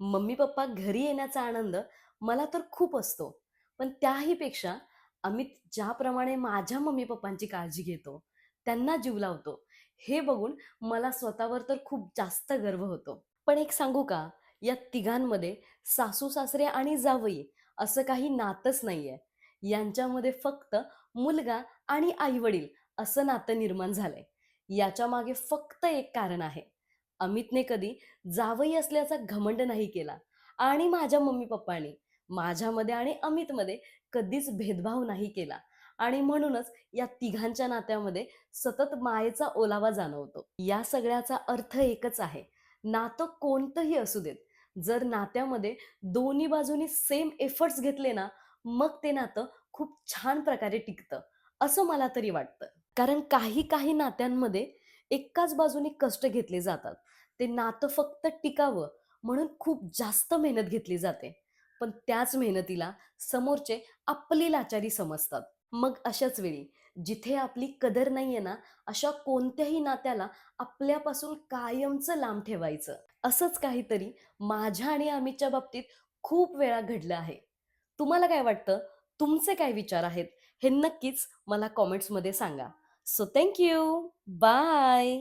Mummy papa घरी येण्याचा आनंद मला तर खूप असतो. पण त्याही पेक्षा अमित ज्याप्रमाणे माझ्या मम्मी पप्पांची काळजी घेतो त्यांना जीव लावतो हे बघून मला स्वतःवर तर खूप जास्त गर्व होतो. पण एक सांगू का? या तिघांमध्ये सासू सासरे आणि जावई असं काही नातंच नाहीये. यांच्यामध्ये फक्त मुलगा आणि आईवडील असं नातं निर्माण झालंय. याच्या मागे फक्त एक कारण आहे. अमितने कधी जावई असल्याचा घमंड नाही केला. आणि माझ्या मम्मी पप्पांनी माझ्यामध्ये आणि अमितमध्ये कधीच भेदभाव नाही केला. आणि म्हणूनच या तिघांच्या नात्यामध्ये सतत मायेचा ओलावा जाणवतो. या सगळ्याचा अर्थ एकच आहे. नातं कोणतंही असू देत जर नात्यामध्ये दोन्ही बाजूनी सेम एफर्ट्स घेतले ना मग ते नातं खूप छान प्रकारे टिकतं असं मला तरी वाटतं. कारण काही काही नात्यांमध्ये एकाच बाजूने कष्ट घेतले जातात. ते नातं फक्त टिकावं म्हणून खूप जास्त मेहनत घेतली जाते. पण त्याच मेहनतीला समोरचे आपली लाचारी समजतात. मग अशाच वेळी जिथे आपली कदर नाहीये ना अशा कोणत्याही नात्याला आपल्यापासून कायमचं लांब ठेवायचं. असंच काहीतरी माझ्या आणि अमितच्या बाबतीत खूप वेळा घडलं आहे. तुम्हाला काय वाटतं? तुमचे काय विचार आहेत? हे नक्कीच मला कॉमेंट्समध्ये सांगा. So thank you. Bye.